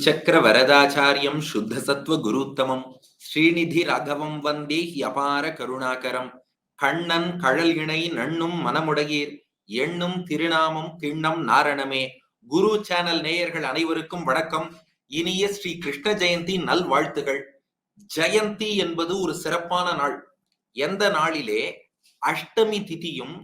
குருச்சக்கர வரதாச்சாரியம் சுத்த சத்வ குருத்தமம் ஸ்ரீநிதி ராகவம் வந்தே அபார கருணாகரம் கண்ணன் கழல் இணை நண்ணும் மனமுடையீர்। எண்ணும் திருநாமம் திண்ணம் நாரணமே। குரு சேனல் நேயர்கள் அனைவருக்கும் வணக்கம். இனிய ஸ்ரீ கிருஷ்ண ஜெயந்தி நல்வாழ்த்துகள். ஜெயந்தி என்பது ஒரு சிறப்பான நாள். எந்த நாளிலே அஷ்டமி திதியும்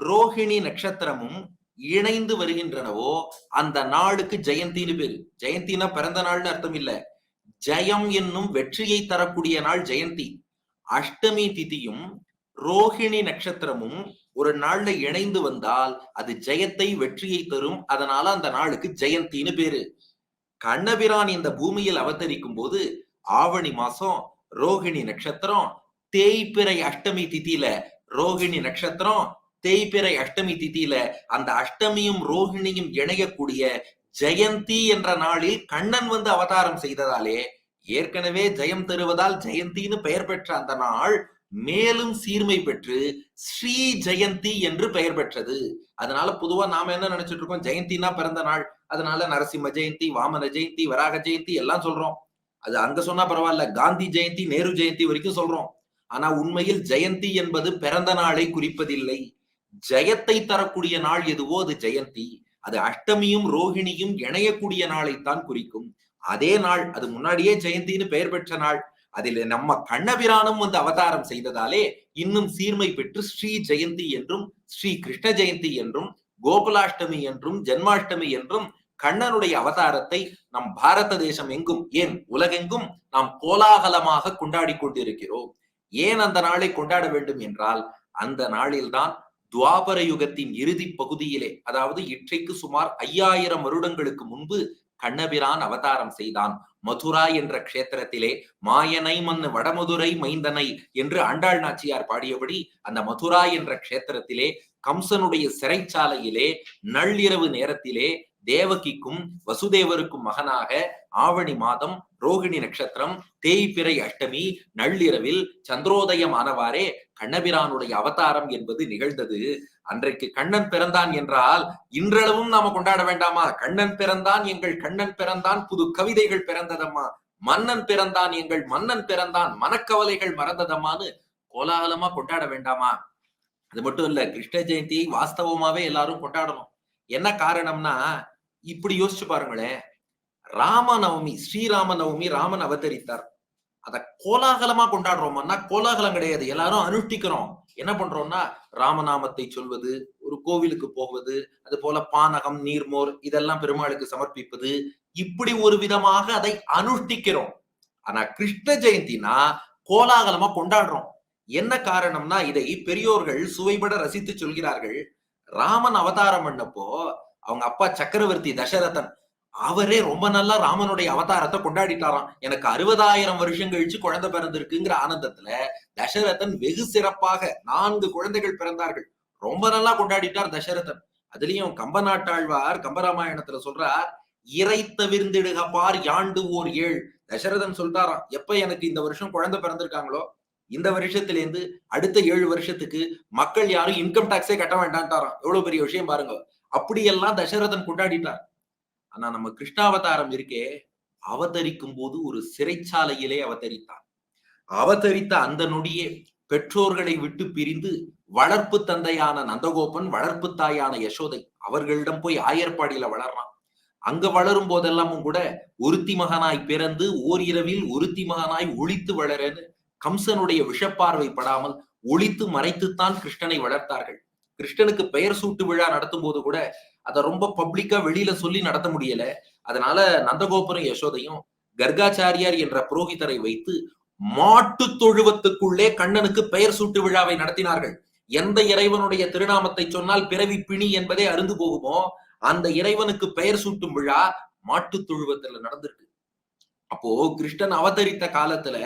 ரோஹிணி நட்சத்திரமும் இணைந்து வருகின்றனவோ அந்த நாளுக்கு ஜெயந்தின்னு பேரு. ஜெயந்தினா பிறந்த நாள்னு அர்த்தம் இல்ல. ஜெயம் என்னும் வெற்றியை தரக்கூடிய நாள் ஜெயந்தி. அஷ்டமி திதியும் ரோஹிணி நட்சத்திரமும் ஒரு நாள்ல இணைந்து வந்தால் அது ஜெயத்தை வெற்றியை தரும். அதனால அந்த நாளுக்கு ஜெயந்தின்னு பேரு. கண்ணபிரான் இந்த பூமியில் அவதரிக்கும் போது ஆவணி மாசம் ரோஹிணி நட்சத்திரம் தேய்பிறை அஷ்டமி திதியில ரோஹிணி நட்சத்திரம் தேய்பிறை அஷ்டமி திதியில அந்த அஷ்டமியும் ரோஹிணியும் இணையக்கூடிய ஜெயந்தி என்ற நாளில் கண்ணன் வந்து அவதாரம் செய்ததாலே ஏற்கனவே ஜெயம் தருவதால் ஜெயந்தின்னு பெயர் பெற்ற அந்த நாள் மேலும் சீர்மை பெற்று ஸ்ரீ ஜெயந்தி என்று பெயர் பெற்றது. அதனால பொதுவா நாம என்ன நினைச்சிட்டு இருக்கோம்? ஜெயந்தினா பிறந்த நாள். அதனால நரசிம்ம ஜெயந்தி வாமன ஜெயந்தி வராக ஜெயந்தி எல்லாம் சொல்றோம். அது அங்க சொன்னா பரவாயில்ல காந்தி ஜெயந்தி நேரு ஜெயந்தி வரைக்கும் சொல்றோம். ஆனா உண்மையில் ஜெயந்தி என்பது பிறந்த நாளை குறிப்பதில்லை. ஜெயத்தை தரக்கூடிய நாள் எதுவோ அது ஜெயந்தி. அது அஷ்டமியும் ரோஹிணியும் இணையக்கூடிய நாளைத்தான் குறிக்கும். அதே நாள் அது முன்னாடியே ஜெயந்தின்னு பெயர் பெற்ற நாள். அதில் நம்ம கண்ணபிரானும் வந்து அவதாரம் செய்ததாலே இன்னும் சீர்மை பெற்று ஸ்ரீ ஜெயந்தி என்றும் ஸ்ரீ கிருஷ்ண ஜெயந்தி என்றும் கோகுலாஷ்டமி என்றும் ஜென்மாஷ்டமி என்றும் கண்ணனுடைய அவதாரத்தை நம் பாரத தேசம் எங்கும் ஏன் உலகெங்கும் நாம் கோலாகலமாக கொண்டாடி கொண்டிருக்கிறோம். ஏன் அந்த நாளை கொண்டாட வேண்டும் என்றால் அந்த நாளில்தான் துவாபர யுகத்தின் இறுதி பகுதியிலே அதாவது இற்றைக்கு சுமார் ஐயாயிரம் வருடங்களுக்கு முன்பு கண்ணபிரான் அவதாரம் செய்தான். மதுரா என்ற க்ஷேத்திரத்திலே மாயனை மண்ணு வடமதுரை மைந்தனை என்று ஆண்டாள் நாச்சியார் பாடியபடி அந்த மதுரா என்ற க்ஷேத்திரத்திலே கம்சனுடைய சிறைச்சாலையிலே நள்ளிரவு நேரத்திலே தேவகிக்கும் வசுதேவருக்கும் மகனாக ஆவணி மாதம் ரோகிணி நட்சத்திரம் தேய்பிறை அஷ்டமி நள்ளிரவில் சந்திரோதயமானவாறே கண்ணபிரானுடைய அவதாரம் என்பது நிகழ்ந்தது. அன்றைக்கு கண்ணன் பிறந்தான் என்றால் இன்றளவும் நாம கொண்டாட வேண்டாமா? கண்ணன் பிறந்தான் எங்கள் கண்ணன் பிறந்தான் புது கவிதைகள் பிறந்ததம்மா. மன்னன் பிறந்தான் எங்கள் மன்னன் பிறந்தான் மனக்கவலைகள் மறந்ததம்மான்னு கோலாகலமா கொண்டாட வேண்டாமா? அது மட்டும் இல்ல கிருஷ்ண ஜெயந்தியை வாஸ்தவமாவே எல்லாரும் கொண்டாடணும். என்ன காரணம்னா இப்படி யோசிச்சு பாருங்களேன். ராமநவமி ஸ்ரீராம நவமி ராமன் அவதரித்தார். அத கோலாகலமா கொண்டாடுறோம்னா கோலாகலம் கிடையாது. எல்லாரும் அனுஷ்டிக்கிறோம். என்ன பண்றோம்னா ராமநாமத்தை சொல்வது ஒரு கோவிலுக்கு போவது அது போல பானகம் நீர்மோர் இதெல்லாம் பெருமாளுக்கு சமர்ப்பிப்பது. இப்படி ஒரு விதமாக அதை அனுஷ்டிக்கிறோம். ஆனா கிருஷ்ண ஜெயந்தினா கோலாகலமா கொண்டாடுறோம். என்ன காரணம்னா இதை பெரியோர்கள் சுவைபட ரசித்து சொல்கிறார்கள். ராமன் அவதாரம் பண்ணப்போ அவங்க அப்பா சக்கரவர்த்தி தசரதன் அவரே ரொம்ப நல்லா ராமனுடைய அவதாரத்தை கொண்டாடிட்டாராம். எனக்கு அறுபதாயிரம் வருஷம் கழிச்சு குழந்தை பிறந்திருக்குங்கிற ஆனந்தத்துல தசரதன் வெகு சிறப்பாக நான்கு குழந்தைகள் பிறந்தார்கள். ரொம்ப நல்லா கொண்டாடிட்டார் தசரதன். அதுலயும் கம்ப நாட்டாழ்வார் கம்பராமாயணத்துல சொல்றார் இறை தவிர்ந்திடுக பார் யாண்டு ஓர் ஏழ். தசரதன் சொல்றாராம் எப்ப எனக்கு இந்த வருஷம் குழந்தை பிறந்திருக்காங்களோ இந்த வருஷத்துல இருந்து அடுத்த ஏழு வருஷத்துக்கு மக்கள் யாரும் இன்கம் டாக்ஸே கட்ட வேண்டான்ட்டாராம் எவ்வளவு பெரிய விஷயம் பாருங்க. அப்படியெல்லாம் தசரதன் கொண்டாடிட்டார். ஆனா நம்ம கிருஷ்ணாவதாரம் இருக்கே அவதரிக்கும் போது ஒரு சிறைச்சாலையிலே அவதரித்தான். அவதரித்த அந்த நொடியே பெற்றோர்களை விட்டு பிரிந்து வளர்ப்பு தந்தையான நந்தகோபன் வளர்ப்பு தாயான யசோதை அவர்களிடம் போய் ஆயர்பாடியில வளர்றான். அங்க வளரும் போதெல்லாமும் கூட ஒருத்தி மகனாய் பிறந்து ஓரிரவில் ஒருத்தி மகனாய் ஒழித்து வளரன்னு கம்சனுடைய விஷப்பார்வை படாமல் ஒழித்து மறைத்துத்தான் கிருஷ்ணனை வளர்த்தார்கள். கிருஷ்ணனுக்கு பெயர் சூட்டு விழா நடத்தும் போது கூட அதை ரொம்ப பப்ளிக்கா வெளியில சொல்லி நடத்த முடியல. அதனால நந்தகோபுரம் யசோதையும் கர்காச்சாரியார் என்ற புரோகிதரை வைத்து மாட்டு தொழுவத்துக்குள்ளே கண்ணனுக்கு பெயர் சூட்டு விழாவை நடத்தினார்கள். எந்த இறைவனுடைய திருநாமத்தை சொன்னால் பிறவி பிணி என்பதே அருந்து போகுமோ அந்த இறைவனுக்கு பெயர் சூட்டும் விழா மாட்டு தொழுவத்துல நடந்திருக்கு. அப்போ கிருஷ்ணன் அவதரித்த காலத்துல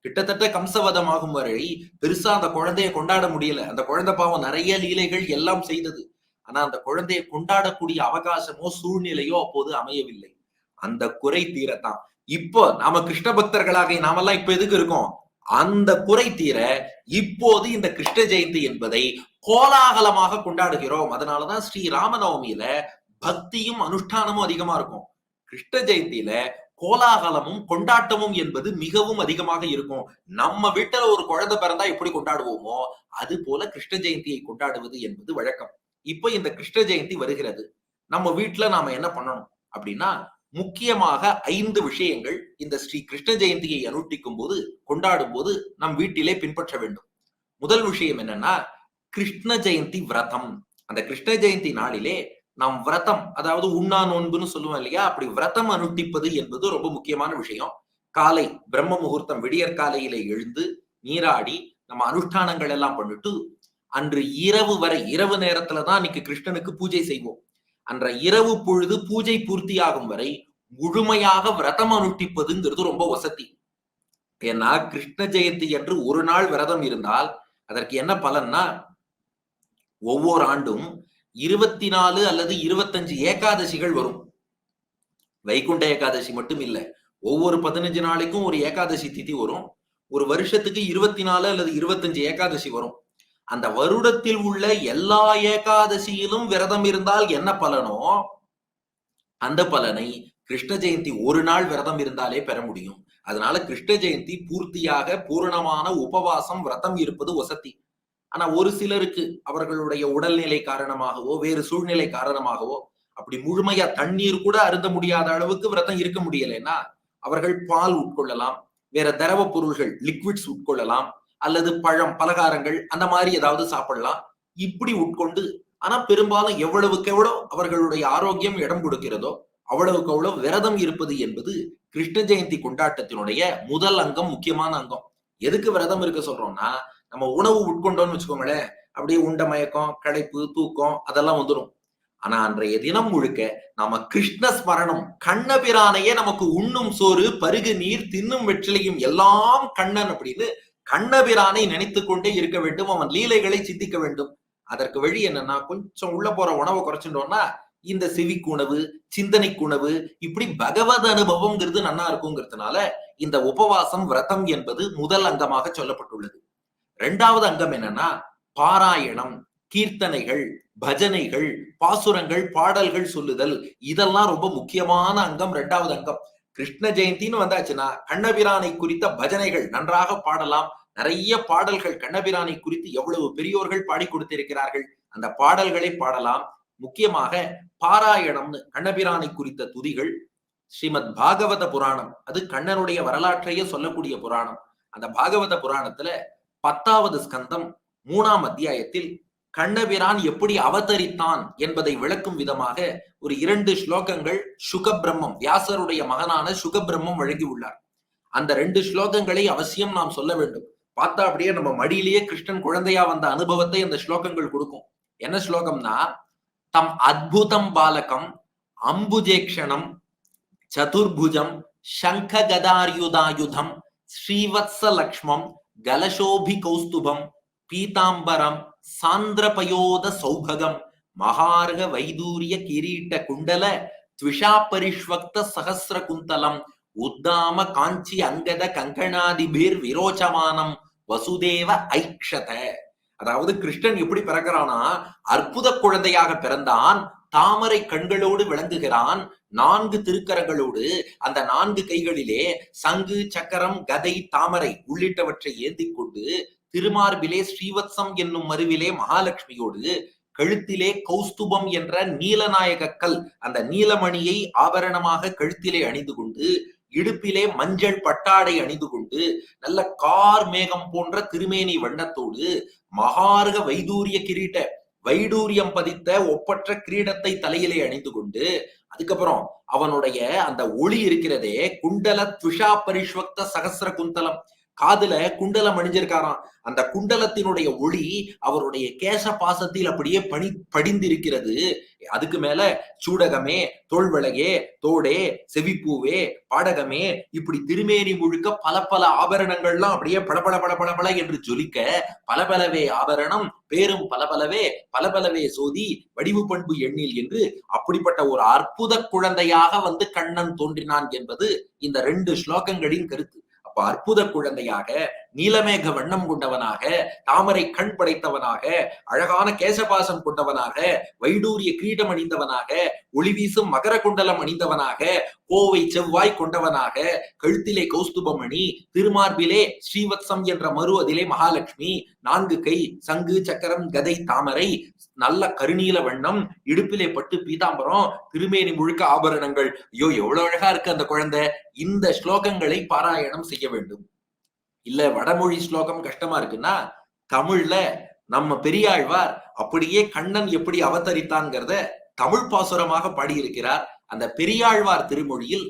கிட்டத்தட்ட கம்சவதம் ஆகும் வரை பெருசா அந்த குழந்தைய கொண்டாட முடியல. அந்த குழந்தை பாவம் நிறைய லீலைகள் எல்லாம் செய்தது. ஆனா அந்த குழந்தையை கொண்டாடக்கூடிய அவகாசமோ சூழ்நிலையோ அப்போது அமையவில்லை. அந்த குறை தீரத்தான். இப்போ நாம கிருஷ்ண பக்தர்களாக நாமெல்லாம் இப்ப எதுக்கு இருக்கோம்? அந்த குறை தீர இப்போது இந்த கிருஷ்ண ஜெயந்தி என்பதை கோலாகலமாக கொண்டாடுகிறோம். அதனாலதான் ஸ்ரீ ராமநவமியில பக்தியும் அனுஷ்டானமும் அதிகமா இருக்கும். கிருஷ்ண ஜெயந்தியில கோலாகலமும் கொண்டாட்டமும் என்பது மிகவும் அதிகமாக இருக்கும். நம்ம வீட்டுல ஒரு குழந்தை பிறந்தா எப்படி கொண்டாடுவோமோ அது போல கிருஷ்ண ஜெயந்தியை கொண்டாடுவது என்பது வழக்கம். இப்போ இந்த கிருஷ்ண ஜெயந்தி வருகிறது. நம்ம வீட்டுல நாம என்ன பண்ணணும் அப்படின்னா முக்கியமாக ஐந்து விஷயங்கள் இந்த ஸ்ரீ கிருஷ்ண ஜெயந்தியை அனுஷ்டிக்கும் போது கொண்டாடும் போது நம் வீட்டிலே பின்பற்ற வேண்டும். முதல் விஷயம் என்னன்னா கிருஷ்ண ஜெயந்தி விரதம். அந்த கிருஷ்ண ஜெயந்தி நாளிலே நாம் விரதம் அதாவது உண்ணா நோன்புன்னு சொல்லுவோம் இல்லையா? அப்படி விரதம் அனுஷ்டிப்பது என்பது ரொம்ப முக்கியமான விஷயம். காலை பிரம்ம முகூர்த்தம் விடியற்காலையிலே எழுந்து நீராடி நம்ம அனுஷ்டானங்கள் எல்லாம் பண்ணிட்டு அன்று இரவு வரை இரவு நேரத்துல தான் அன்னைக்கு கிருஷ்ணனுக்கு பூஜை செய்வோம். அன்ற இரவு பொழுது பூஜை பூர்த்தியாகும் வரை முழுமையாக விரதம் அனுஷ்டிப்பதுங்கிறது ரொம்ப வசதி. ஏன்னா கிருஷ்ண ஜெயந்தி என்று ஒரு நாள் விரதம் இருந்தால் அதற்கு என்ன பலன்னா ஒவ்வொரு ஆண்டும் இருபத்தி நாலு அல்லது இருபத்தஞ்சு ஏகாதசிகள் வரும். வைகுண்ட ஏகாதசி மட்டும் இல்ல ஒவ்வொரு பதினஞ்சு நாளைக்கும் ஒரு ஏகாதசி திதி வரும். ஒரு வருஷத்துக்கு இருபத்தி நாலு அல்லது இருபத்தஞ்சு ஏகாதசி வரும். அந்த வருடத்தில் உள்ள எல்லா ஏகாதசியிலும் விரதம் இருந்தால் என்ன பலனோ? அந்த பலனை கிருஷ்ண ஜெயந்தி ஒரு நாள் விரதம் இருந்தாலே பெற முடியும். அதனால கிருஷ்ண ஜெயந்தி பூர்த்தியாக பூரணமான உபவாசம் விரதம் இருப்பது வசதி. ஆனா ஒரு சிலருக்கு அவர்களுடைய உடல்நிலை காரணமாகவோ வேறு சூழ்நிலை காரணமாகவோ அப்படி முழுமையா தண்ணீர் கூட அருந்த முடியாத அளவுக்கு விரதம் இருக்க முடியலைன்னா அவர்கள் பால் உட்கொள்ளலாம் வேற திரவ பொருள்கள் லிக்விட்ஸ் உட்கொள்ளலாம் அல்லது பழம் பலகாரங்கள் அந்த மாதிரி ஏதாவது சாப்பிடலாம். இப்படி உட்கொண்டு ஆனா பெரும்பாலும் எவ்வளவுக்கு எவ்வளவு அவர்களுடைய ஆரோக்கியம் இடம் கொடுக்கிறதோ அவ்வளவுக்கு அவ்வளவு விரதம் இருப்பது என்பது கிருஷ்ண ஜெயந்தி கொண்டாட்டத்தினுடைய முதல் அங்கம் முக்கியமான அங்கம். எதுக்கு விரதம் இருக்க சொல்றோம்னா நம்ம உணவு உட்கொண்டோம்னு வச்சுக்கோங்களேன் அப்படியே உண்ட மயக்கம் களைப்பு தூக்கம் அதெல்லாம் வந்துடும் ஆனா அன்றைய தினம் முழுக்க நாம கிருஷ்ண ஸ்மரணம் கண்ணபிரானையே நமக்கு உண்ணும் சோறு பருகு நீர் தின்னும் வெற்றிலையும் எல்லாம் கண்ணன் அப்படின்னு கண்ணபிரானை நினைத்து கொண்டே இருக்க வேண்டும் அவன் லீலைகளை சிந்திக்க வேண்டும். அதற்கு வழி என்னன்னா கொஞ்சம் உள்ள போற உணவை குறைச்சிட்டோம்னா இந்த செவிக்கு உணவு சிந்தனைக்கு உணவு இப்படி பகவத் அனுபவம்ங்கிறது நன்னா இருக்குங்கிறதுனால இந்த உபவாசம் விரதம் என்பது முதல் அங்கமாக சொல்லப்பட்டுள்ளது. இரண்டாவது அங்கம் என்னன்னா பாராயணம் கீர்த்தனைகள் பஜனைகள் பாசுரங்கள் பாடல்கள் சொல்லுதல் இதெல்லாம் ரொம்ப முக்கியமான அங்கம் இரண்டாவது அங்கம். கிருஷ்ண ஜெயந்தின்னு வந்தாச்சுன்னா கண்ணபிரானை குறித்த பஜனைகள் நன்றாக பாடலாம். நிறைய பாடல்கள் கண்ணபிரானை குறித்து எவ்வளவு பெரியோர்கள் பாடி கொடுத்திருக்கிறார்கள். அந்த பாடல்களை பாடலாம். முக்கியமாக பாராயணம்னு கண்ணபிரானை குறித்த துதிகள் ஸ்ரீமத் பாகவத புராணம். அது கண்ணனுடைய வரலாற்றையே சொல்லக்கூடிய புராணம். அந்த பாகவத புராணத்துல பத்தாவது ஸ்கந்தம் மூணாம் அத்தியாயத்தில் கண்ணபிரான் எப்படி அவதரித்தான் என்பதை விளக்கும் விதமாக ஒரு இரண்டு ஸ்லோகங்கள் சுகபிரம்மம் வியாசருடைய மகனான சுகபிரம்மம் வழங்கி உள்ளார். அந்த ரெண்டு ஸ்லோகங்களை அவசியம் நாம் சொல்ல வேண்டும். பார்த்தா அப்படியே நம்ம மடியிலேயே கிருஷ்ணன் குழந்தையா வந்த அனுபவத்தை அந்த ஸ்லோகங்கள் கொடுக்கும். என்ன ஸ்லோகம்னா தம் அத்புதம் பாலகம் அம்புஜேக்ஷணம் சதுர்புஜம் சங்க கதாரியுதாயுதம் ஸ்ரீவத்ச லக்ஷ்மம் கலசோபி கௌஸ்துபம் பீதாம்பரம் சாந்திரபயோத சௌபகம் மகார்க வைதூரிய கிரீட்ட குண்டல த்விஷா பரிஷ்வக்த சகசிர குந்தலம் உத்தாம காஞ்சி அங்கத கங்கணாதிபீர் விரோச்சமானம் வசுதேவ ஐக்ஷத. அதாவது கிருஷ்ணன் எப்படி பிறக்கிறானா அற்புத குழந்தையாக பிறந்தான் தாமரை கண்களோடு விளங்குகிறான் நான்கு திருக்கரங்களோடு அந்த நான்கு கைகளிலே சங்கு சக்கரம் கதை தாமரை உள்ளிட்டவற்றை ஏந்தி கொண்டு திருமார்பிலே ஸ்ரீவத்சம் என்னும் மருவிலே மகாலட்சுமியோடு கழுத்திலே கௌஸ்துபம் என்ற நீலநாயக கல் அந்த நீலமணியை ஆபரணமாக கழுத்திலே அணிந்து கொண்டு இடுப்பிலே மஞ்சள் பட்டாடை அணிந்து கொண்டு நல்ல கார் மேகம் போன்ற திருமேனி வண்ணத்தோடு மகார்க வைதூரிய கிரீட்ட வைடூரியம் பதித்த ஒப்பற்ற கிரீடத்தை தலையிலே அணிந்து கொண்டு அதுக்கப்புறம் அவனுடைய அந்த ஒளி இருக்கிறதே குண்டல துஷா பரிஷ்வக்த சகசிர குந்தலம் காதுல குண்டலம் அணிஞ்சிருக்காராம் அந்த குண்டலத்தினுடைய ஒளி அவருடைய கேச பாசத்தில் அப்படியே பணி படிந்திருக்கிறது. அதுக்கு மேல சூடகமே தோல்வளையே தோடே செவிப்பூவே பாடகமே இப்படி திருமேனி முழுக்க பல பல ஆபரணங்கள்லாம் அப்படியே பளபள பளபளபள என்று ஜொலிக்க பலபலவே ஆபரணம் பேரும் பலபலவே பலபலவே சோதி வடிவு பண்பு எண்ணில் என்று அப்படிப்பட்ட ஒரு அற்புத குழந்தையாக வந்து கண்ணன் தோன்றினான் என்பது இந்த ரெண்டு ஸ்லோகங்களின் கருத்து. அப்ப அற்புத குழந்தையாக நீலமேக வண்ணம் கொண்டவனாக தாமரை கண் படைத்தவனாக அழகான கேசபாசம் கொண்டவனாக வைடூரிய கிரீடம் அணிந்தவனாக ஒளிவீசும் மகர குண்டலம் அணிந்தவனாக கோவை செவ்வாய் கொண்டவனாக கழுத்திலே கௌஸ்துபமணி திருமார்பிலே ஸ்ரீவத்சம் என்ற மறு அதிலே மகாலட்சுமி நான்கு கை சங்கு சக்கரம் கதை தாமரை நல்ல கருநீல வண்ணம் இடுப்பிலே பட்டு பீதாம்பரம் திருமேனி முழுக்க ஆபரணங்கள். ஐயோ எவ்வளவு அழகா இருக்கு அந்த குழந்தை. இந்த ஸ்லோகங்களை பாராயணம் செய்ய வேண்டும். இல்ல வடமொழி ஸ்லோகம் கஷ்டமா இருக்குன்னா தமிழ்ல நம்ம பெரியாழ்வார் அப்படியே கண்ணன் எப்படி அவதரித்தான்ங்கிறத தமிழ் பாசுரமாக பாடியிருக்கிறார். அந்த பெரியாழ்வார் திருமொழியில்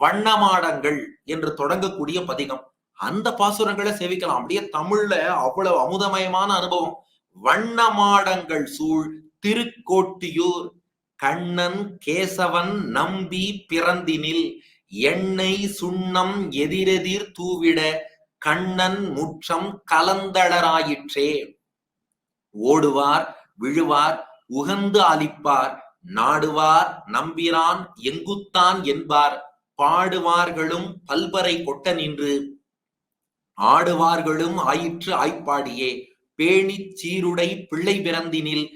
வண்ணமாடங்கள் என்று தொடங்கக்கூடிய பதிகம். அந்த பாசுரங்களை சேவிக்கலாம். அப்படியே தமிழ்ல அவ்வளவு அமுதமயமான அனுபவம். வண்ணமாடங்கள் சூழ் திருக்கோட்டியூர் கண்ணன் கேசவன் நம்பி பிறந்தினில் எண்ணெய் சுண்ணம் எதிரெதிர் தூவிட கண்ணன் முற்றம் கலந்தளராயிற்றே. ஓடுவார் விழுவார் உகந்து அளிப்பார் நாடுவார் நம்பிரான் எங்குத்தான் என்பார் பாடுவார்களும் பல்பறை கொட்ட நின்று ஆடுவார்களும் ஆயிற்று ஆய்ப்பாடியே. பேணிச் சீருடை பிள்ளை பிறந்தினில்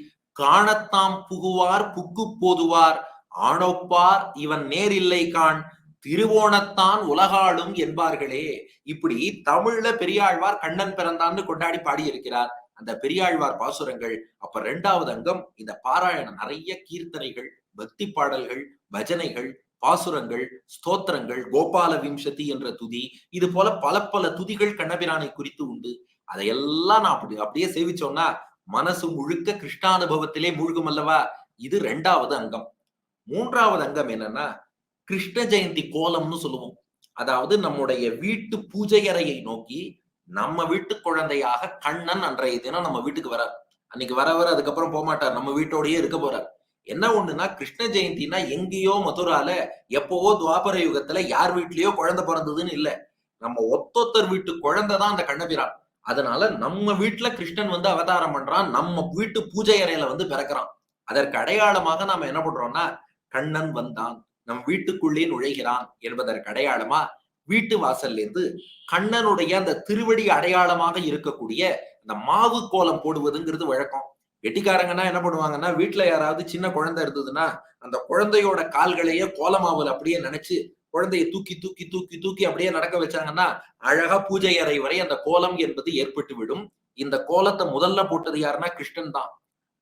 காணத்தாம் புகுவார் புக்கு போதுவார். ஆணோப்பார் இவன் நேரில்லை காண். திருவோணத்தான் உலகாளும் என்பார்களே. இப்படி தமிழ்ல பெரியாழ்வார் கண்ணன் பிறந்தான்னு கொண்டாடி பாடியிருக்கிறார். அந்த பெரியாழ்வார் பாசுரங்கள். அப்ப ரெண்டாவது அங்கம் இந்த பாராயணம். நிறைய கீர்த்தனைகள் பக்தி பாடல்கள் பஜனைகள் பாசுரங்கள் ஸ்தோத்திரங்கள் கோபால விம்சதி என்ற துதி. இது போல பல பல துதிகள் கண்ணபிரானை குறித்து உண்டு. அதையெல்லாம் நான் அப்படி அப்படியே சேவிச்சோம்னா மனசு முழுக்க கிருஷ்ணானுபவத்திலே மூழ்கும் அல்லவா? இது ரெண்டாவது அங்கம். மூன்றாவது அங்கம் என்னன்னா கிருஷ்ண ஜெயந்தி கோலம்னு சொல்லுவோம். அதாவது நம்முடைய வீட்டு பூஜை அறையை நோக்கி நம்ம வீட்டு குழந்தையாக கண்ணன் அன்றைய தினம் நம்ம வீட்டுக்கு வரார். அன்னைக்கு வர வர அதுக்கப்புறம் போக மாட்டார் நம்ம வீட்டோடயே இருக்க போறார். என்ன ஒண்ணுன்னா கிருஷ்ண ஜெயந்தினா எங்கேயோ மதுரால எப்பவோ துவாபர யுகத்துல யார் வீட்லயோ குழந்தை பிறந்ததுன்னு இல்ல. நம்ம ஒத்தொத்தர் வீட்டு குழந்தை தான் அந்த கண்ணபிரான். அதனால நம்ம வீட்டுல கிருஷ்ணன் வந்து அவதாரம் பண்றான். நம்ம வீட்டு பூஜை அறையில வந்து பிறக்கிறான். அதற்கு அடையாளமாக நாம என்ன பண்றோம்னா கண்ணன் வந்தான். நம் வீட்டுக்குள்ளே நுழைகிறான் என்பதற்கு அடையாளமா வீட்டு வாசல்ல இருந்து கண்ணனுடைய அந்த திருவடி அடையாளமாக இருக்கக்கூடிய அந்த மாவு கோலம் போடுவதுங்கிறது வழக்கம். வெட்டிக்காரங்கன்னா என்ன பண்ணுவாங்கன்னா வீட்டுல யாராவது சின்ன குழந்தை இருந்ததுன்னா அந்த குழந்தையோட கால்களையே கோலமாவுல அப்படியே நினைச்சு குழந்தையை தூக்கி தூக்கி தூக்கி தூக்கி அப்படியே நடக்க வச்சாங்கன்னா அழகா பூஜை அறை வரை அந்த கோலம் என்பது ஏற்பட்டு விடும் இந்த கோலத்தை முதல்ல போட்டது யாருன்னா கிருஷ்ணன் தான்.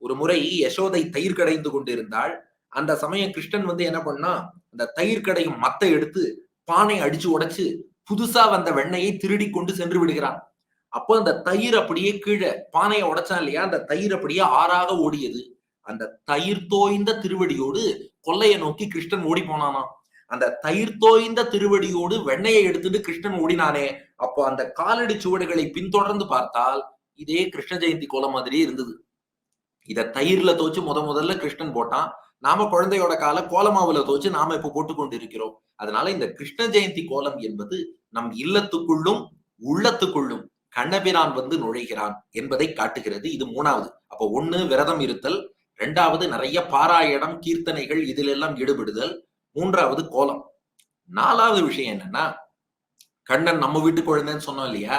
ஒரு முறை யசோதை தயிர் கடைந்து கொண்டிருந்தாள். அந்த சமயம் கிருஷ்ணன் வந்து என்ன பண்ணா அந்த தயிர் கடையும் மத்த எடுத்து பானை அடிச்சு உடைச்சு புதுசா வந்த வெண்ணையை திருடி கொண்டு சென்று விடுகிறான். அப்போ அந்த தயிர் அப்படியே கீழே பானையை உடைச்சான் இல்லையா? அந்த தயிர் அப்படியே ஆறாக ஓடியது. அந்த தயிர் தோய்ந்த திருவடியோடு கொல்லையை நோக்கி கிருஷ்ணன் ஓடி போனானா அந்த தயிர் தோய்ந்த திருவடியோடு வெண்ணையை எடுத்துட்டு கிருஷ்ணன் ஓடினானே. அப்போ அந்த காலடி சுவடுகளை பின்தொடர்ந்து பார்த்தால் இதே கிருஷ்ண ஜெயந்தி கோலம் மாதிரியே இருந்தது. இத தயிர்ல தோச்சு முத முதல்ல கிருஷ்ணன் போட்டான். நாம குழந்தையோட கால கோலமாவுல தோச்சு நாம இப்ப போட்டுக்கொண்டு இருக்கிறோம் அதனால இந்த கிருஷ்ண ஜெயந்தி கோலம் என்பது நம் இல்லத்துக்குள்ளும் உள்ளத்துக்குள்ளும் கண்ணபிரான் வந்து நுழைகிறான் என்பதை காட்டுகிறது. இது மூணாவது. அப்போ ஒண்ணு விரதம் இருத்தல் ரெண்டாவது நிறைய பாராயணம் கீர்த்தனைகள் இதில் எல்லாம் ஈடுபடுதல் மூன்றாவது கோலம். நாலாவது விஷயம் என்னன்னா கண்ணன் நம்ம வீட்டு குழந்தைன்னு சொன்னோம் இல்லையா?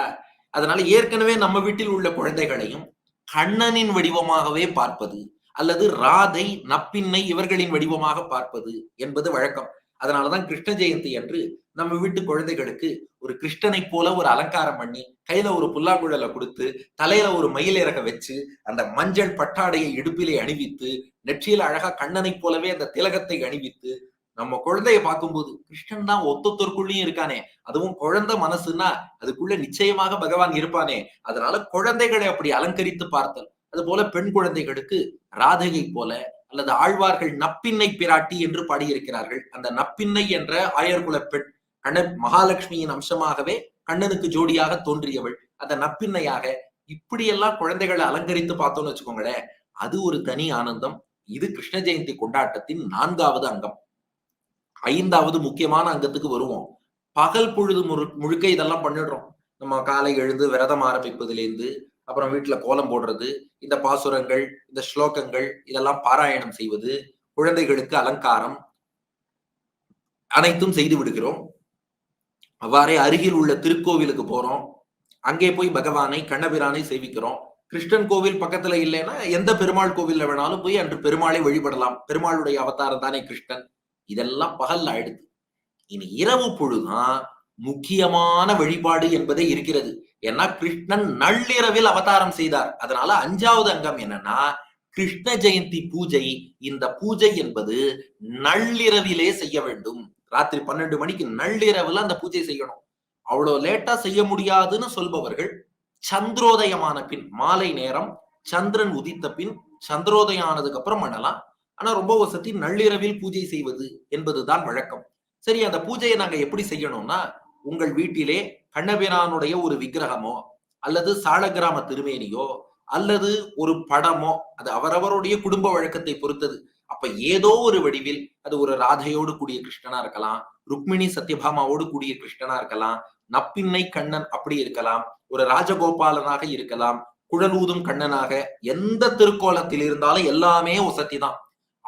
அதனால ஏற்கனவே நம்ம வீட்டில் உள்ள குழந்தைகளையும் கண்ணனின் வடிவமாகவே பார்ப்பது அல்லது ராதை நப்பின்னை இவர்களின் வடிவமாக பார்ப்பது என்பது வழக்கம். அதனாலதான் கிருஷ்ண ஜெயந்தி அன்று நம்ம வீட்டு குழந்தைகளுக்கு ஒரு கிருஷ்ணனை போல ஒரு அலங்காரம் பண்ணி கையில ஒரு புல்லாங்குழலை கொடுத்து தலையில ஒரு மயில் இறக வச்சு அந்த மஞ்சள் பட்டாடையை இடுப்பிலே அணிவித்து நெற்றியில அழகா கண்ணனை போலவே அந்த திலகத்தை அணிவித்து நம்ம குழந்தைய பார்க்கும்போது கிருஷ்ணன் தான் ஒத்தொத்தருக்குள்ளயும் இருக்கானே. அதுவும் குழந்தை மனசுன்னா அதுக்குள்ள நிச்சயமாக பகவான் இருப்பானே. அதனால குழந்தைகளை அப்படி அலங்கரித்து பார்த்தல். அது போல பெண் குழந்தைகளுக்கு ராதகை போல அல்லது ஆழ்வார்கள் நப்பின்னை பிராட்டி என்று பாடியிருக்கிறார்கள். அந்த நப்பின்னை என்ற ஆயர்குல பெண் கண்ணன் மகாலட்சுமியின் அம்சமாகவே கண்ணனுக்கு ஜோடியாக தோன்றியவள். அந்த நப்பின்னையாக இப்படியெல்லாம் குழந்தைகளை அலங்கரித்து பார்த்தோம்னு வச்சுக்கோங்களேன் அது ஒரு தனி ஆனந்தம். இது கிருஷ்ண ஜெயந்தி கொண்டாட்டத்தின் நான்காவது அங்கம். ஐந்தாவது முக்கியமான அங்கத்துக்கு வருவோம். பகல் பொழுது முழு முழுக்க இதெல்லாம் பண்ணிடுறோம். நம்ம காலை எழுந்து விரதம் ஆரம்பிப்பதிலிருந்து அப்புறம் வீட்டுல கோலம் போடுறது இந்த பாசுரங்கள் இந்த ஸ்லோகங்கள் இதெல்லாம் பாராயணம் செய்வது குழந்தைகளுக்கு அலங்காரம் அனைத்தும் செய்து விடுகிறோம். அவ்வாறே அருகில் உள்ள திருக்கோவிலுக்கு போறோம். அங்கே போய் பகவானை கண்ணபிரானை சேவிக்கிறோம். கிருஷ்ணன் கோவில் பக்கத்துல இல்லைன்னா எந்த பெருமாள் கோவில்ல வேணாலும் போய் அன்று பெருமாளை வழிபடலாம். பெருமாளுடைய அவதாரம் தானே கிருஷ்ணன். இதெல்லாம் பகல்ல ஆயிடுது. இனி இரவு பொழுதுதான் முக்கியமான வழிபாடு என்பதே இருக்கிறது. ஏன்னா கிருஷ்ணன் நள்ளிரவில் அவதாரம் செய்தார். அதனால அஞ்சாவது அங்கம் என்னன்னா கிருஷ்ண ஜெயந்தி பூஜை. இந்த பூஜை என்பது நள்ளிரவிலே செய்ய வேண்டும். ராத்திரி பன்னெண்டு மணிக்கு நள்ளிரவுல அந்த பூஜை செய்யணும். அவ்வளவு லேட்டா செய்ய முடியாதுன்னு சொல்பவர்கள் சந்திரோதயமான பின் மாலை நேரம் சந்திரன் உதித்த பின் சந்திரோதயம் ஆனதுக்கு அப்புறம் பண்ணலாம். ஆனா ரொம்ப வசதி நள்ளிரவில் பூஜை செய்வது என்பதுதான் வழக்கம். சரி அந்த பூஜையை நாங்க எப்படி செய்யணும்னா உங்கள் வீட்டிலே கண்ணபிரானுடைய ஒரு விக்கிரகமோ அல்லது சாலகிராம திருமேனியோ அல்லது ஒரு படமோ அது அவரவருடைய குடும்ப வழக்கத்தை பொறுத்தது. அப்ப ஏதோ ஒரு வடிவில் அது ஒரு ராதையோடு கூடிய கிருஷ்ணனா இருக்கலாம் ருக்மிணி சத்யபாமாவோடு கூடிய கிருஷ்ணனா இருக்கலாம் நப்பின்னை கண்ணன் அப்படி இருக்கலாம் ஒரு ராஜகோபாலனாக இருக்கலாம் குழலூதும் கண்ணனாக எந்த திருக்கோலத்தில் இருந்தாலும் எல்லாமே ஒசத்தி தான்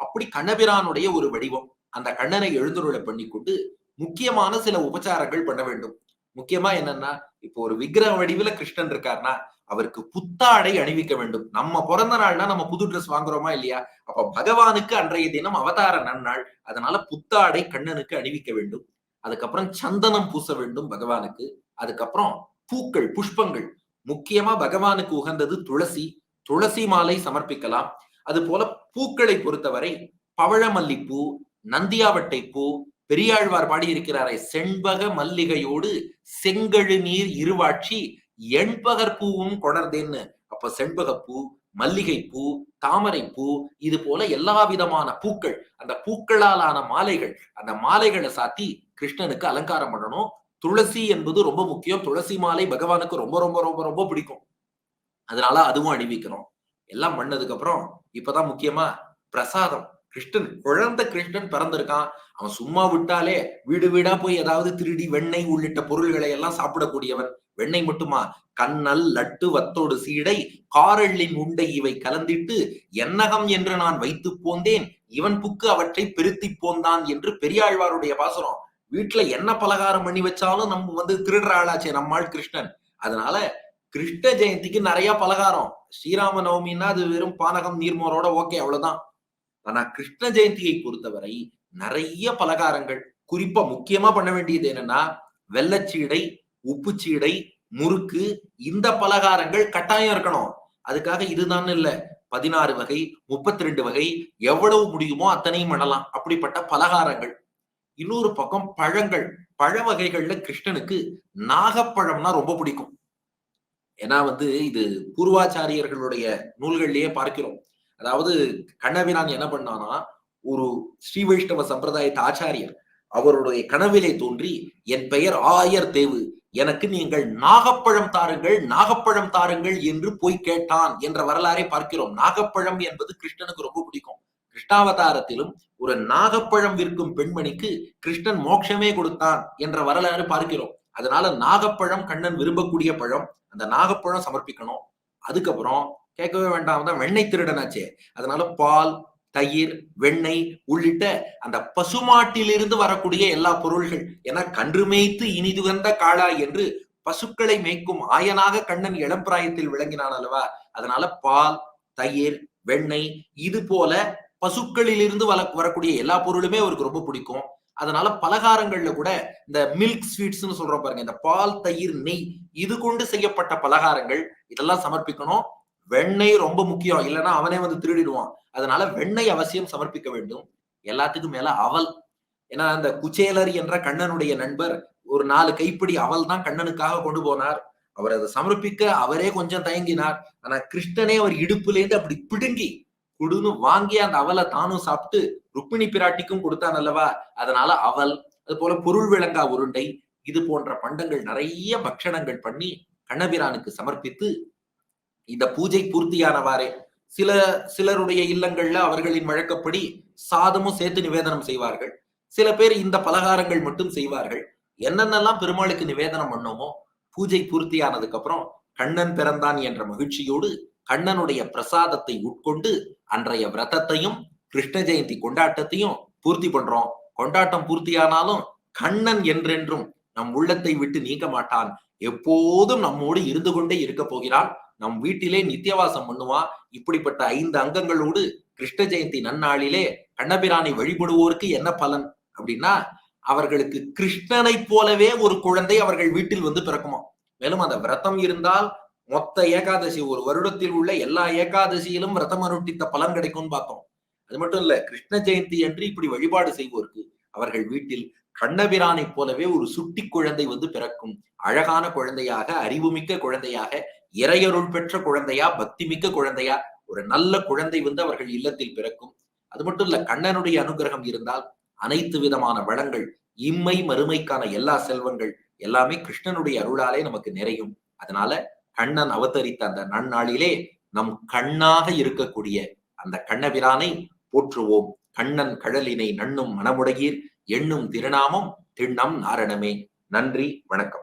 அப்படி கண்ணபிரானுடைய ஒரு வடிவம். அந்த கண்ணனை எழுந்துருளை பண்ணி கொண்டு முக்கியமான சில உபச்சாரங்கள் பண்ண வேண்டும். முக்கியமா என்னன்னா இப்போ ஒரு விக்கிரக வடிவில கிருஷ்ணன் இருக்காருன்னா அவருக்கு புத்தாடை அணிவிக்க வேண்டும். நம்ம பிறந்த நாள்னா நம்ம புது ட்ரெஸ் வாங்குறோமா இல்லையா? அப்ப பகவானுக்கு அன்றைய தினம் அவதார நன்னாள். அதனால புத்தாடை கண்ணனுக்கு அணிவிக்க வேண்டும். அதுக்கப்புறம் சந்தனம் பூச வேண்டும் பகவானுக்கு. அதுக்கப்புறம் பூக்கள் புஷ்பங்கள். முக்கியமா பகவானுக்கு உகந்தது துளசி. துளசி மாலை சமர்ப்பிக்கலாம். அது போல பூக்களை பொறுத்தவரை பவழமல்லிப்பூ நந்தியாவட்டை பூ பெரியாழ்வார் பாடியிருக்கிறாரே செண்பக மல்லிகையோடு செங்கழு நீர் இருவாட்சி எண்பகர் பூவும் கொணர்தேன்னு அப்ப செண்பகப்பூ மல்லிகை பூ தாமரை பூ இது போல எல்லா விதமான பூக்கள் அந்த பூக்களால் ஆன மாலைகள் அந்த மாலைகளை சாத்தி கிருஷ்ணனுக்கு அலங்காரம் பண்ணணும். துளசி என்பது ரொம்ப முக்கியம். துளசி மாலை பகவானுக்கு ரொம்ப ரொம்ப ரொம்ப ரொம்ப பிடிக்கும். அதனால அதுவும் அணிவிக்கிறோம் எல்லாம் பண்ணதுக்கு அப்புறம் இப்பதான் முக்கியமா பிரசாதம். கிருஷ்ணன் குழந்தை கிருஷ்ணன் பிறந்திருக்கான். அவன் சும்மா விட்டாலே வீடு வீடா போய் ஏதாவது திருடி வெண்ணெய் உள்ளிட்ட பொருள்களை எல்லாம் சாப்பிடக்கூடியவன். வெண்ணெய் மட்டுமா? கண்ணல் லட்டு வத்தோடு சீடை காரள்ளின் உண்டை இவை கலந்திட்டு என்னகம் என்று நான் வைத்து போந்தேன். இவன் புக்கு அவற்றை பெருத்தி போந்தான் என்று பெரியாழ்வாருடைய பாசுரம் வீட்டுல என்ன பலகாரம் பண்ணி வச்சாலும் நம்ம வந்து திருடுற ஆளாச்சே நம்மாள் கிருஷ்ணன். அதனால கிருஷ்ண ஜெயந்திக்கு நிறைய பலகாரம். ஸ்ரீராம நவமின்னா அது வெறும் பானகம் நீர்மோரோட ஓகே அவ்வளவுதான். ஆனா கிருஷ்ண ஜெயந்தியை பொறுத்தவரை நிறைய பலகாரங்கள். குறிப்பா முக்கியமா பண்ண வேண்டியது என்னன்னா வெள்ளச்சீடை உப்புச்சீடை முறுக்கு இந்த பலகாரங்கள் கட்டாயம் இருக்கணும். அதுக்காக இதுதான் இல்ல. பதினாறு வகை முப்பத்தி ரெண்டு வகை எவ்வளவு முடியுமோ அத்தனையும் பண்ணலாம். அப்படிப்பட்ட பலகாரங்கள். இன்னொரு பக்கம் பழங்கள். பழ வகைகள்ல கிருஷ்ணனுக்கு நாகப்பழம்னா ரொம்ப பிடிக்கும். ஏன்னா வந்து இது பூர்வாச்சாரியர்களுடைய நூல்கள்லயே பார்க்கிறோம். அதாவது கண்ணபிரான் என்ன பண்ணானா ஒரு ஸ்ரீ வைஷ்ணவ சம்பிரதாயத்த ஆச்சாரியர் அவருடைய கனவிலே தோன்றி என் பெயர் ஆயர் தேவு எனக்கு நீங்கள் நாகப்பழம் தாருங்கள் நாகப்பழம் தாருங்கள் என்று போய் கேட்டான் என்ற வரலாறை பார்க்கிறோம். நாகப்பழம் என்பது கிருஷ்ணனுக்கு ரொம்ப பிடிக்கும். கிருஷ்ணாவதாரத்திலும் ஒரு நாகப்பழம் விற்கும் பெண்மணிக்கு கிருஷ்ணன் மோட்சமே கொடுத்தான் என்ற வரலாறு பார்க்கிறோம். அதனால நாகப்பழம் கண்ணன் விரும்பக்கூடிய பழம் அந்த நாகப்பழம் சமர்ப்பிக்கணும். அதுக்கப்புறம் கேட்கவே வேண்டாம் தான் வெண்ணெய் திருடனாச்சே. அதனால பால் தயிர் வெண்ணெய் உள்ளிட்ட அந்த பசுமாட்டிலிருந்து வரக்கூடிய எல்லா பொருள்கள் என கன்று மேய்த்து இனிதுகந்த காளா என்று பசுக்களை மேய்க்கும் ஆயனாக கண்ணன் இளம்பிராயத்தில் விளங்கினான் அல்லவா? அதனால பால் தயிர் வெண்ணெய் இது போல பசுக்களிலிருந்து வர வரக்கூடிய எல்லா பொருளுமே அவருக்கு ரொம்ப பிடிக்கும். அதனால பலகாரங்கள்ல கூட இந்த மில்க் ஸ்வீட்ஸ்னு சொல்றோம் பாருங்க இந்த பால் தயிர் நெய் இது கொண்டு செய்யப்பட்ட பலகாரங்கள் இதெல்லாம் சமர்ப்பிக்கணும். வெண்ணெய் ரொம்ப முக்கியம். இல்லைன்னா அவனே வந்து திருடிடுவான். அதனால வெண்ணெய் அவசியம் சமர்ப்பிக்க வேண்டும். எல்லாத்துக்கும் மேல அவல். ஏன்னா அந்த குச்சேலர் என்ற கண்ணனுடைய நண்பர் ஒரு நாலு கைப்பிடி அவல் தான் கண்ணனுக்காக கொண்டு போனார். அவர் அதை சமர்ப்பிக்க அவரே கொஞ்சம் தயங்கினார். ஆனா கிருஷ்ணனே அவர் இடுப்புலேருந்து அப்படி பிடுங்கி குடுன்னு வாங்கி அந்த அவலை தானும் சாப்பிட்டு ருக்மிணி பிராட்டிக்கும் கொடுத்தான் அல்லவா? அதனால அவல் அது போல பொருள் விளங்கா உருண்டை இது போன்ற பண்டங்கள் நிறைய பக்ஷணங்கள் பண்ணி கண்ணபிரானுக்கு சமர்ப்பித்து இந்த பூஜை பூர்த்தியானவாறே. சில சிலருடைய இல்லங்கள்ல அவர்களின் வழக்கப்படி சாதமும் சேர்த்து நிவேதனம் செய்வார்கள். சில பேர் இந்த பலகாரங்கள் மட்டும் செய்வார்கள். என்னென்னலாம் பெருமாளுக்கு நிவேதனம் பண்ணோமோ பூஜை பூர்த்தியானதுக்கு அப்புறம் கண்ணன் பிறந்தான் என்ற மகிழ்ச்சியோடு கண்ணனுடைய பிரசாதத்தை உட்கொண்டு அன்றைய விரதத்தையும் கிருஷ்ண ஜெயந்தி கொண்டாட்டத்தையும் பூர்த்தி பண்றோம். கொண்டாட்டம் பூர்த்தியானாலும் கண்ணன் என்றென்றும் நம் உள்ளத்தை விட்டு நீக்க மாட்டான். எப்போதும் நம்மோடு இருந்து கொண்டே இருக்க போகிறான். நம் வீட்டிலே நித்தியவாசம் பண்ணுவான் இப்படிப்பட்ட ஐந்து அங்கங்களோடு கிருஷ்ண ஜெயந்தி நன்னாளிலே கண்ணபிரானை வழிபடுவோருக்கு என்ன பலன்? அப்படின்னா அவர்களுக்கு கிருஷ்ணனை போலவே ஒரு குழந்தை அவர்கள் வீட்டில் வந்து பிறக்குமா மேலும் அந்த விரதம் இருந்தால் மொத்த ஏகாதசி ஒரு வருடத்தில் உள்ள எல்லா ஏகாதசியிலும் விரதம் அனுஷ்டித்த பலன் கிடைக்கும்னு பார்த்தோம். அது மட்டும் இல்ல கிருஷ்ண ஜெயந்தி அன்று இப்படி வழிபாடு செய்வோருக்கு அவர்கள் வீட்டில் கண்ணபிரானை போலவே ஒரு சுட்டி குழந்தை வந்து பிறக்கும். அழகான குழந்தையாக அறிவுமிக்க குழந்தையாக இறையருள் பெற்ற குழந்தையா பக்தி மிக்க குழந்தையா ஒரு நல்ல குழந்தை வந்து அவர்கள் இல்லத்தில் பிறக்கும். அது மட்டும் இல்ல கண்ணனுடைய அனுகிரகம் இருந்தால் அனைத்து விதமான வளங்கள் இம்மை மறுமைக்கான எல்லா செல்வங்கள் எல்லாமே கிருஷ்ணனுடைய அருளாலே நமக்கு நிறையும். அதனால கண்ணன் அவதரித்த அந்த நன்னாளிலே நம் கண்ணாக இருக்கக்கூடிய அந்த கண்ணபிரானை போற்றுவோம். கண்ணன் கழலினை நண்ணும் மனமுடையீர் எண்ணும் திருநாமம் திண்ணம் நாரணமே. நன்றி வணக்கம்.